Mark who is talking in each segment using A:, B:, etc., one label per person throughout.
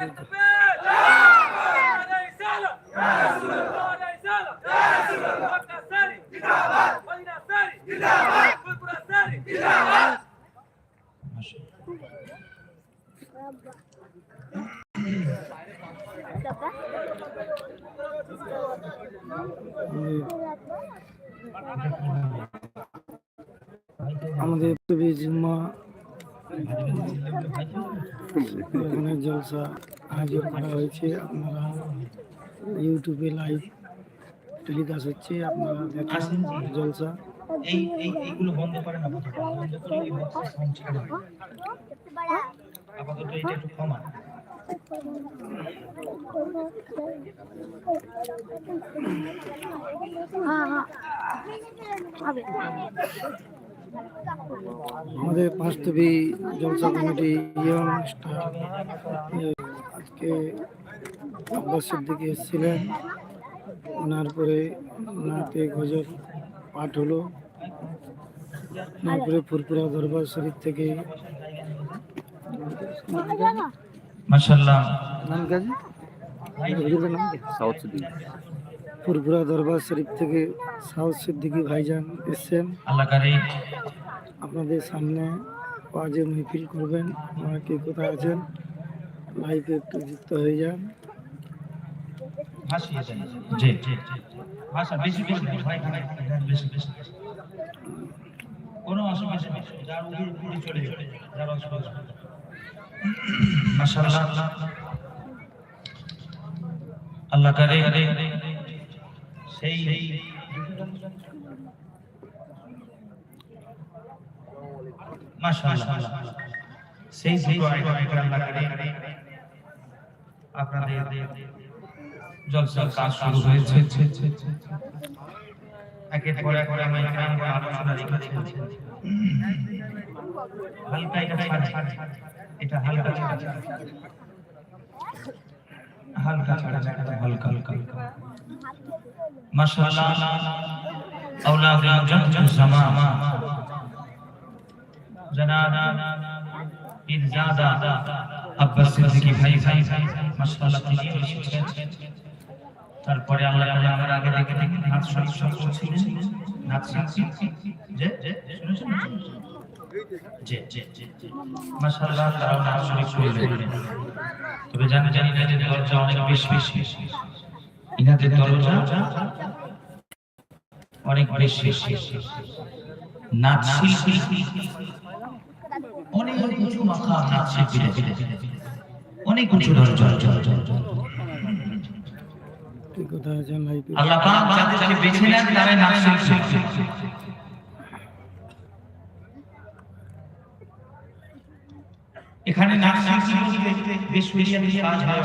A: আমাদের জলসা আয়োজন করা হয়েছে। আপনারা ইউটিউবে লাইভ টেলিকাস্ট হচ্ছে আপনারা দেখান জলসা।
B: এই এই এইগুলো বন্ধ করে না আপাতত। বন্ধ করে এই বক্সের সাউন্ড ছেড়ে দেবে আপাতত এটা একটু কমা
A: আমাদের পাঁচতবি জলসা কমিটি ইয়ং স্টার আজকে আব্বাস সিদ্দিকি এসেছিলেন। ওনার পরে ওনাকে গজব পাঠ হলো। তারপরে ফুরপুরা দরবার শরীফ থেকে
B: মাশাআল্লাহ।
A: নাম কাজী হুজুরের নাম কি? ফুরপুরা দরবার শরীফ থেকে সাউথ সিদ্দিকি ভাইজান এসছেন। আপনাদের সামনে ওয়াজে মাহফিল করবেন। আপনারা কে কোথায় আছেন? লাইভে একটু যুক্ত হয়ে যান।
B: কোনো অসুবিধা নেই। যার উপরে চলে যাবে যার অসুবিধা মাশাআল্লাহ। আল্লাহ করে। সেই সেই দুটো আইটেম করে আল্লাহ করে আপনাদের জলসার কাজ শুরু হয়েছে। এক করে আলোচনা রেখেছি হালকা এটা এটা হালকা হালকা ছাড়া এটা হালকা হালকা মাশাআল্লাহ اولاد جنت الزمان جناب পীরজাদা আব্বাস সিদ্দিকী ভাই ভাই মাশাআল্লাহ তিনি এসেছেন তারপরে আল্লাহ তাআলা আমরা আগে দেখে দেখে নাচ শরীফ সব করছিলেন নাচ শিখছি যে যে শুনেছেন জি জি জি জি। মাশাআল্লাহ তারা নাচ করলেন তবে জানি জানি না যে দরজা অনেক বেশি। বেশি ইনাদের দরজা অনেক বেশি। বেশি নাচ শিল্পী অনেক উঁচু মাথা নাচ শিল্পী অনেক উঁচু দরজা। আল্লাহ পাক যাদেরকে বেছে নেন তারাই নাচ শিল্পী এখানে বেশ কাজ হয়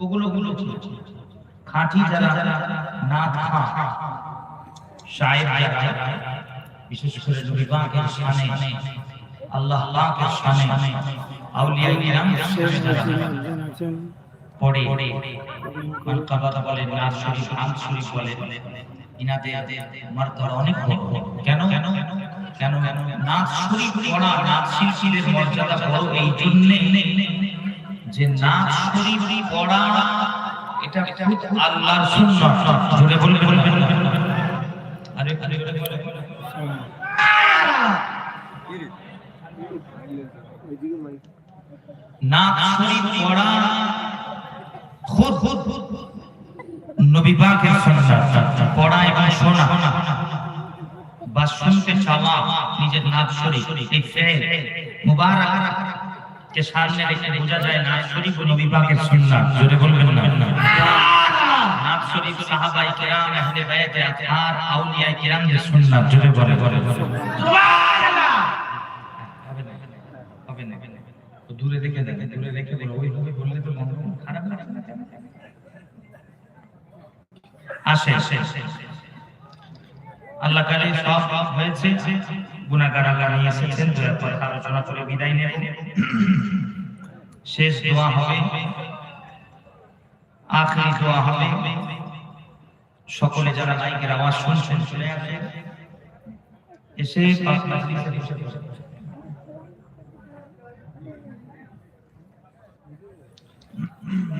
B: ওগুলো গুলো খাঁটি যারা যারা নাচ খা যারা, বিশেষ করে আল্লাহ আউলিয়া পড়ে বলে শরীফ শরীফ বলে অনেক কেন কেন? কেন? নাচ শরীফ পড়া নাচ শিল্পীদের মর্যাদা বড় এই জন্যে যে নাচ শরীফ পড়া এটা আল্লাহর জোরে বলে আরে আরে নবী সুন্নাত পড়া এবং শোনা বা শুনতে চাওয়া নিজের নাচ শরীফ, এই ফেল মুবারক কে সামনে রেখে বোঝা যায় নাচ শরীফ ও নবী সুন্নাত। জোরে বলবেন না। নাচ শরীফ সাহাবায়ে কেরাম, আহলে বাইত আতহার আউলিয়া কেরামদের সুন্নাত। জোরে বলে বলে সুবহানাল্লাহ হবে না। হবে দূরে রেখে দেখে, দূরে রেখে বললে তো মন খারাপ লাগবে না আসে আসে। আল্লাহ কালে সব হয়েছে গুণাগার আল্লাহ নিয়ে এসেছেন দু একবার আলোচনা করে বিদায় নেব। শেষ দোয়া হবে আখরি দোয়া হবে। সকলে যারা মাইকের আওয়াজ শুনছেন চলে আসেন। এসে পাঁচ লাখ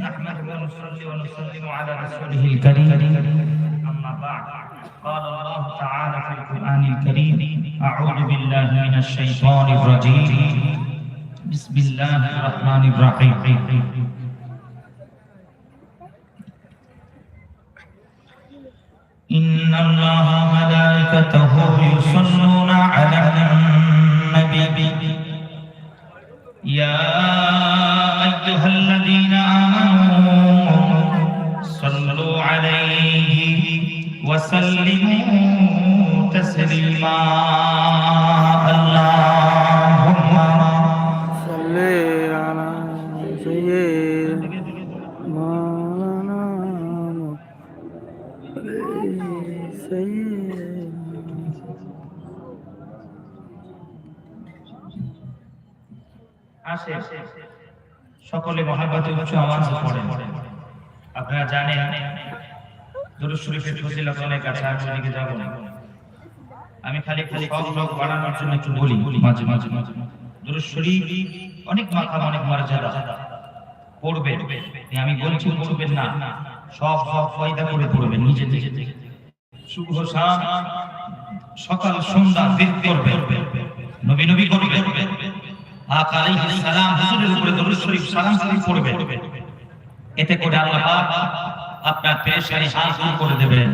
B: نحمده ونصلي ونسلم على رسوله الكريم أما بعد قال الله تعالى في القرآن الكريم أعوذ بالله من الشيطان الرجيم. بسم الله الرحمن الرحيم. إن الله وملائكته يصلون على النبي. يا أيها الذين آمنوا صلوا عليه. وسلموا تسليما اللهم
A: صل على سيدنا مولانا محمد سيدنا
B: আসে সকলে মহাব্বতে উচ্চ আওয়াজে পড়েন আপনারা জানেন দুরুদ শরীফের ফজিলত অনেক আছে আমি সেদিকে যাব না। আমি খালি খালি সব বাড়ানোর জন্য একটু বলি, মাঝে মাঝে। মাঝে দুরুদ শরীফ অনেক মাকাম অনেক মর্যাদা। পড়বে আমি বলছি পড়বেন না। সব সব ফয়দা করে পড়বেন নিজে নিজে শুভ শাম, সকাল সন্ধ্যা দিন করবে। নবী নবী করবে। আকা আলাইহিস সালাম হুজুরের উপরে দরুদ শরীফ সালাম শরীফ পড়বে। এতে করে আল্লাহ পাক আপনার পেশারি সাহায্য করে দেবেন।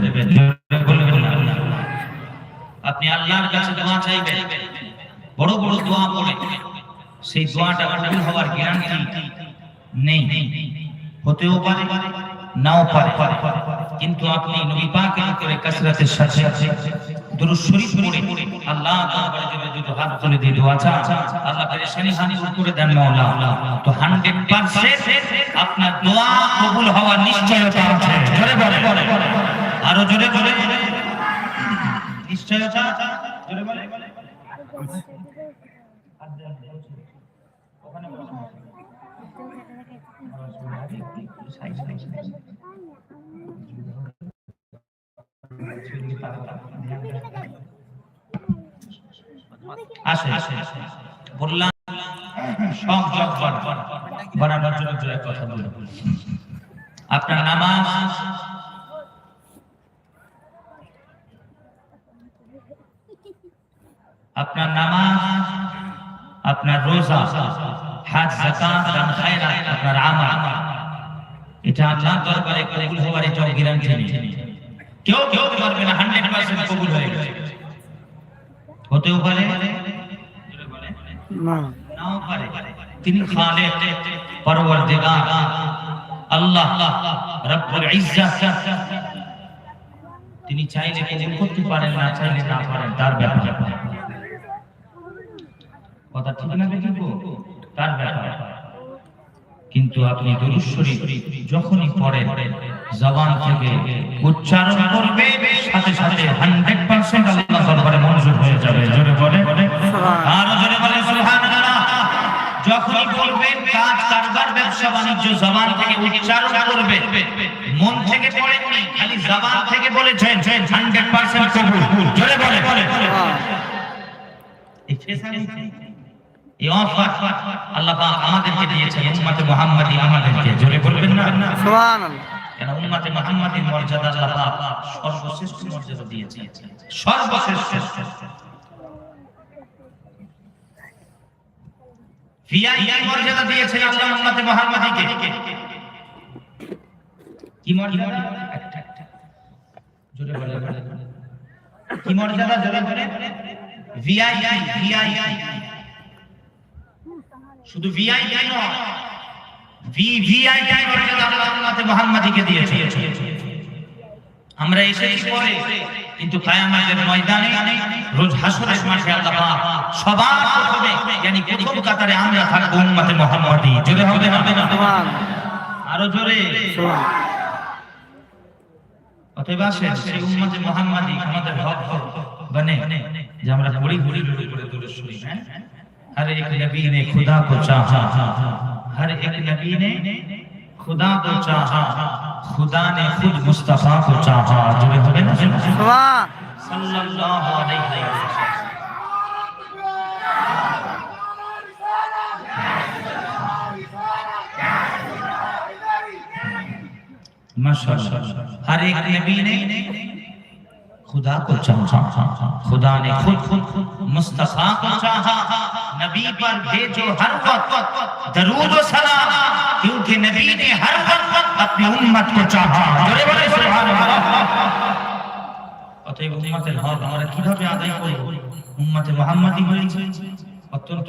B: আপনি আল্লাহর কাছে দোয়া চাইবেন। বড় বড় দোয়া করে। সেই দোয়াটা কবুল হওয়ার গ্যারান্টি নেই। হতেও পারে, নাও পারে। কিন্তু আপনি নবী পাকের করে কাসরাতের সাথে দুরূদ শরীফ পড়ে, আল্লাহ দরবারে যদি দুটো হাত তুলে দিয়ে দোয়া চান, আল্লাহ পেরেশানি হানি করে দেন মাওলা। তো 100% আপনার দোয়া হওয়ার নিশ্চয়তা আছে। আরও জোরে বলে নিশ্চয়তা জোরে আপনার নামাজ আপনার নামাজ আপনার রোজা খায়রাত, আপনার আমল। এটা আল্লাহর দরবারে কবুল হওয়ার এটা গ্যারান্টি নেই। কেউ কেউ পারবে না 100% কবুল হয়ে গেছে। হতেও পারে নাও পারে। তিনি খালেক পরওয়ারদিগার আল্লাহ রব্বুল ইজ্জাত। তিনি চাইলে কবুল করতে পারেন না চাইলে না পারেন তার ব্যাপার। কথা ঠিক না দেখো তার ব্যাপার। কিন্তু আপনি দুরূদ শরীফ যখনই পড়েন জবান থেকে উচ্চারণ করবে সাথে সাথে 100% আল্লাহ দরবারে মঞ্জুর হয়ে যাবে। জোরে বলে আরও জোরে বলে সুবহানাল্লাহ। যখনই বলবেন কাজ কারবার ব্যবসা বাণিজ্য জবান থেকে উচ্চারণ করবে মন থেকে পড়েননি খালি জবান থেকে বলেছেন 100% কবুল। জোরে বলে এই ফেসালিটি এই অফার আল্লাহ পাক আমাদেরকে দিয়েছেন উম্মতে মুহাম্মাদি আমাদেরকে। জোরে বলবেন না?
A: সুবহানাল্লাহ।
B: কেন উম্মতে মুহাম্মাদির মর্যাদা আল্লাহ পাক সর্বশ্রেষ্ঠ মর্যাদা দিয়েছেন? সর্বশ্রেষ্ঠ। ভিআইপি মর্যাদা দিয়েছেন আল্লাহ উম্মতে মুহাম্মাদিকে। কি মর্যাদা? একটা একটা। জোরে কি মর্যাদা? জোরে ভিআইপি ভিআইপি শুধু ভিআইপি নয় ভিভিআইপি মর্যাদা আল্লাহ দিয়েছে আমরা এসেছি পরে কিন্তু কিয়ামতের ময়দানে রোজ হাসরের মাঠে আল্লাহ পাক সবার প্রথমে আমরা থাকব উম্মতে মুহাম্মাদি জোরে হবে না
A: সুবহান
B: আরও জোরে
A: সুবহান
B: অতএব আসেন সেই উম্মতে মুহাম্মাদি আমাদের হক হক বনে যে আমরা করে দূরে শুনি হ্যাঁ हर एक नबी ने खुदा को चाहा। हर एक नबी ने खुदा को चाहा। खुदा ने खुद मुस्तफ़ा को चाहा। जो हमें ना
A: वाह
B: सल्लल्लाहु अलैहि वसल्लम। माशाल्लाह। हर एक नबी ने खुदा को चाहा खुदा ने खुद खुद मुस्तफा को चाहा नबी पर भेजो हर वक्त दरूद व सलाम क्योंकि नबी ने हर वक्त अपनी उम्मत को चाहा जोरे बोले सुभान अल्लाह অতএব উম্মতের হক আমরা কিভাবে আদায় করব উম্মতে মুহাম্মাদি হয়েছে অত্যন্ত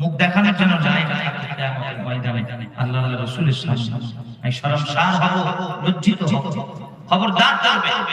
B: মুখ দেখানোর জন্য যায় না কিয়ামতের ময়দানে আল্লাহ আল্লাহ রাসূলের সামনে আমি শরমসার হব লজ্জিত হব খবরদার করবে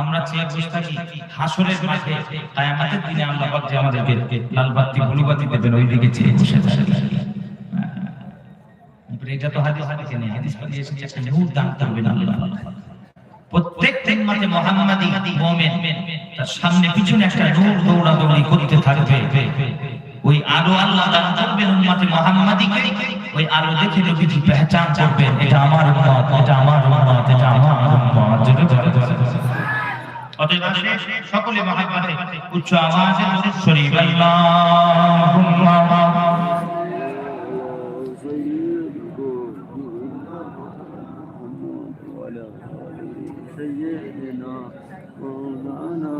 B: আমরা চেয়ে বসে থাকি, হাসরের মাঠে দিনে আমরা ভাবছি আমাদেরকে লাল বাতি বাতি দেবেন ওই দিকে চেয়ে বসে থাকি। এটা তো হাদিস হাদিসে নেই হাদিস এসেছে একটা নূর দান করবেন আল্লাহ। প্রত্যেক উম্মতে মুহাম্মাদি তার সামনে পিছনে একটা নূর দৌড়াদৌড়ি করতে থাকবে। ওই আলো আল্লাহ দান করবেন উম্মতে মুহাম্মাদিকে ওই আলো দেখে নবীজি পহচান করবেন এটা আমার উম্মত এটা আমার উম্মত এটা আমার উম্মত যেটা ধরে ধরে অতএব আসে সকলে মহাব্বতে উচ্চ আওয়াজে দরুদ শরীফ আল্লাহুম্মা
C: سيدنا مولانا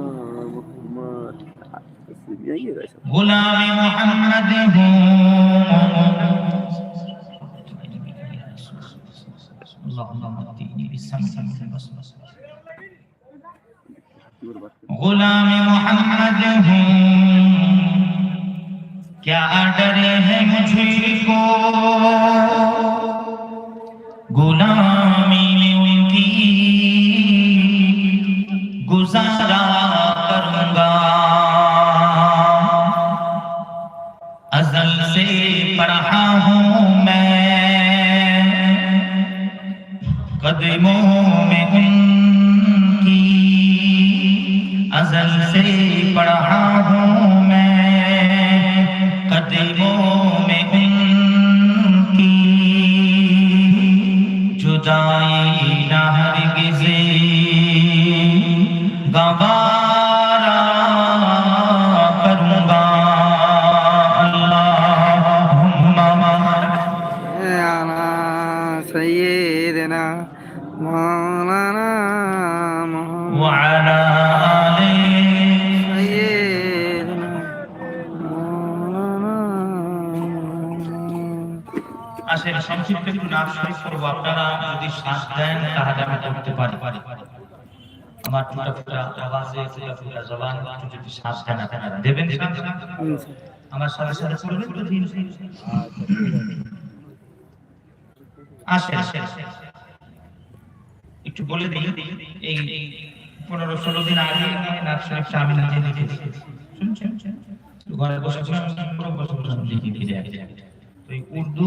C: محمد
A: গোলামি মোহাম্মদ গোলামি
B: মোহাম্মদ क्या
A: डर है मुझको
B: गुलामी उनकी गुजारा कदमों में उनकी अजल से শ্বাস দেন তাহলে আমি করতে পারি। আমার টুটা ফুটা আওয়াজে টুটা ফুটা জবান একটু যদি শ্বাস দেন আপনারা দেবেন। আমার সাথে সাথে তো দিন আসেন একটু বলে দিই এই পনেরো ষোলো দিন আগে নাচ আমি নিজে লিখেছি শুনছেন? ঘরে বসে বসে বসে বসে লিখে আসি এই উর্দু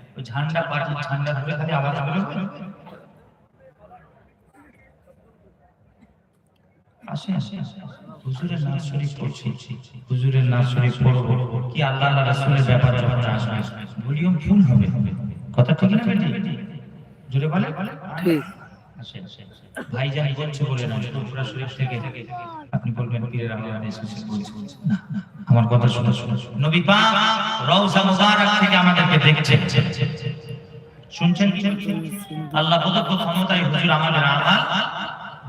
B: ওই ঝান্ডা পার্টি ঝান্ডা ধরে খালি আওয়াজ বেরোবে আসে আসে আসে। হুজুরের নাচ শরীফ পড়ছি। হুজুরের নাচ শরীফ পড়ব। কি আল্লাহ আল্লাহ রাসূলের ব্যাপার যখন আসবে ভলিউম ফুল হবে। কথা ঠিক না বেটি? জোরে বলে?
A: ঠিক।
B: আসে, আসে। ভাইজান বলছে বলে না তোমরা শরীফ থেকে। আপনি বলবেন, পীরের আওয়াজ এসেছে বলছে আমার কথা শুনো শুনো নবী পাক রওজা মুবারক থেকে আমাদেরকে দেখছে। শুনছেন? আল্লাহ প্রদত্ত ক্ষমতায় হুজুর আমাদের আমাল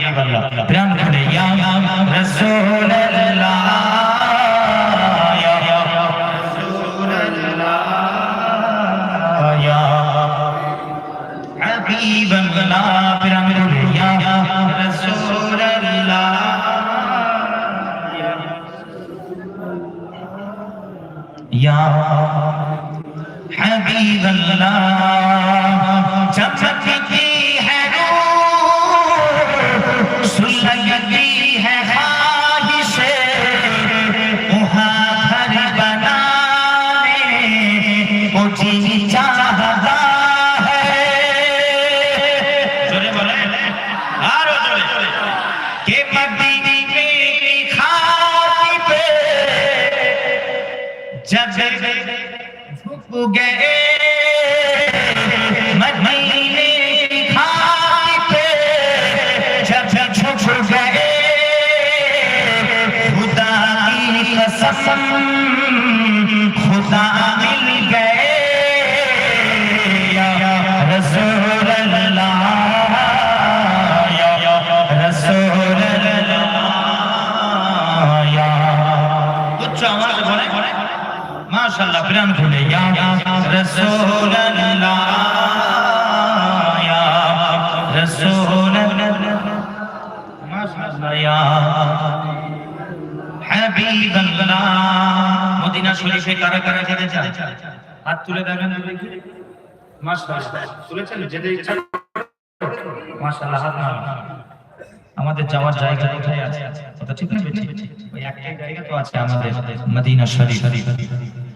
B: একবার ইয়া মাশাআল্লাহ, প্রাণ খুলে মদিনা শরীফে কারা কারা যেতে চান হাত তুলে দেবেন দেখি? মাশাআল্লাহ, তুলেছেন, যেতে ইচ্ছা আমাদের যাওয়ার জায়গা কোথায় আছে? ঠিক বেটি ওই একটাই জায়গা তো আছে আমাদের মদিনা শরীফ।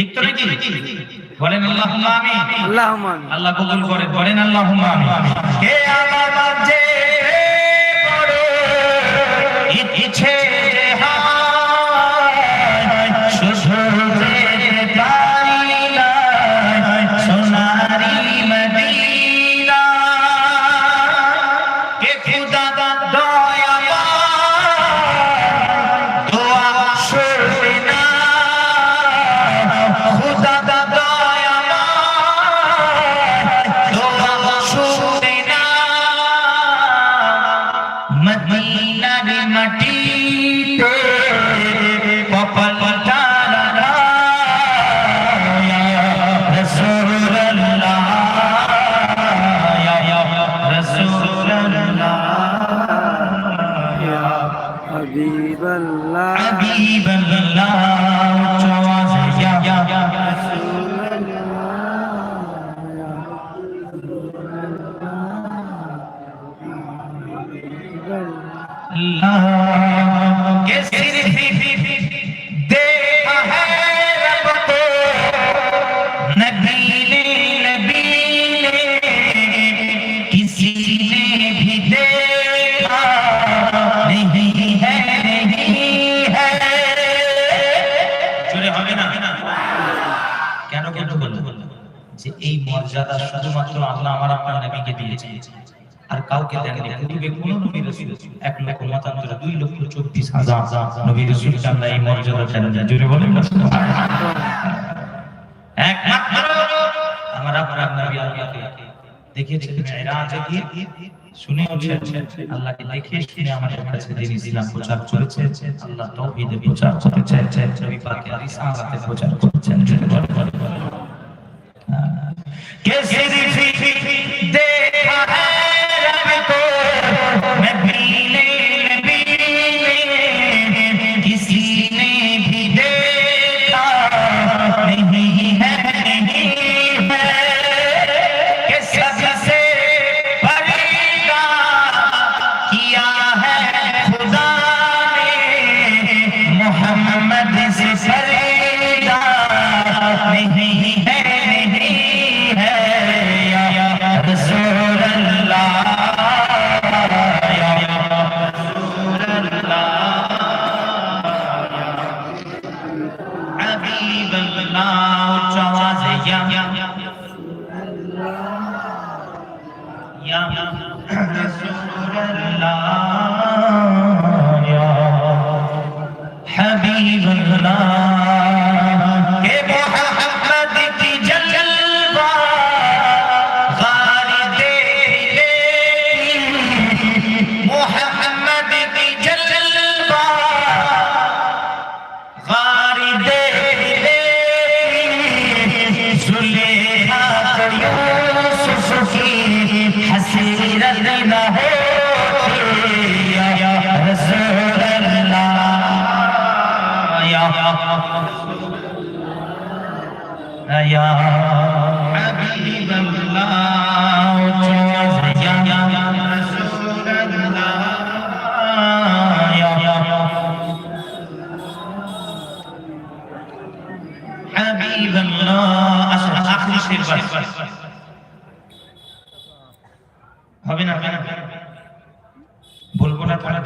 B: ঠিক তো নাকি? বলেন আল্লাহুম্মা আমিন।
A: আল্লাহ আমিন।
B: আল্লাহ কবুল করে বলেন আল্লাহুম্মা আমিন। হে শুধুমাত্র আল্লাহ আমার আপনার নবীকে দিয়েছে। আর কাউকে দেননি, পূর্বে কোন নবী রাসূল। এক লক্ষ মতান্তরে দুই লক্ষ চব্বিশ হাজার নবী রাসূল আল্লাহ এই মর্যাদা দেন। জোরে বলেন না একমাত্র আমার আপনার নবী আল্লাহকে দেখেছেন মেরাজে গিয়ে শুনেওছেন আল্লাহকে দেখে শুনে আমাদের কাছে যিনি ইসলাম প্রচার করেছেন, আল্লাহ তৌহিদে প্রচার করেছেন, নবী পাকের রিসালাতে প্রচার করেছেন। জোরে বলেন। Guess it is. حبيب الله আসলে আখরি শের বাস হবে না হবে না বলবো না তাহলে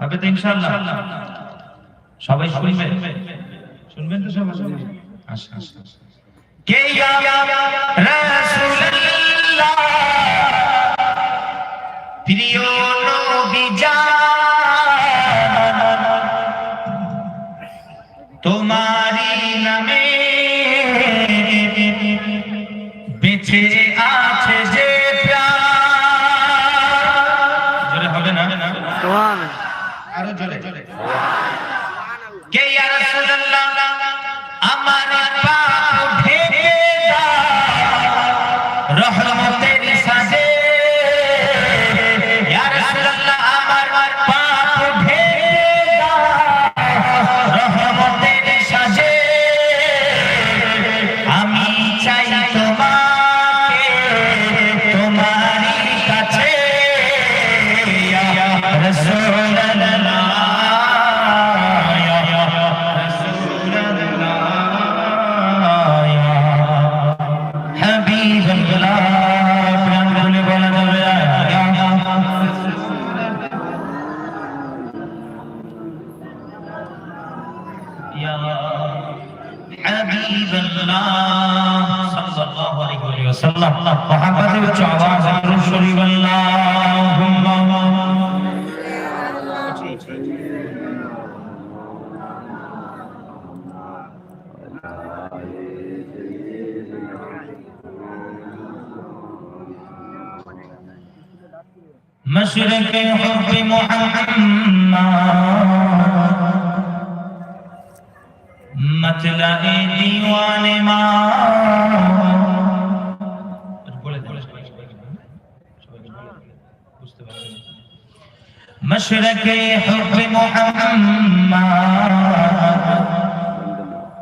B: হবে তো ইনশাআল্লাহ সবাই শুনবে শুনবেন তো সবাই আচ্ছা আচ্ছা কে ইয়া রাসূলুল্লাহ প্রিয় নবী জান তোমারি রহমতের مشرق حب محمد. مطلع دیوان ما. مشرق حب محمد.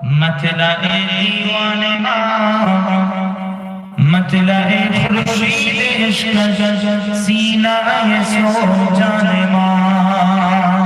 B: مطلع دیوان ما. مطلع خورشید عشق سینہ سو جان ماں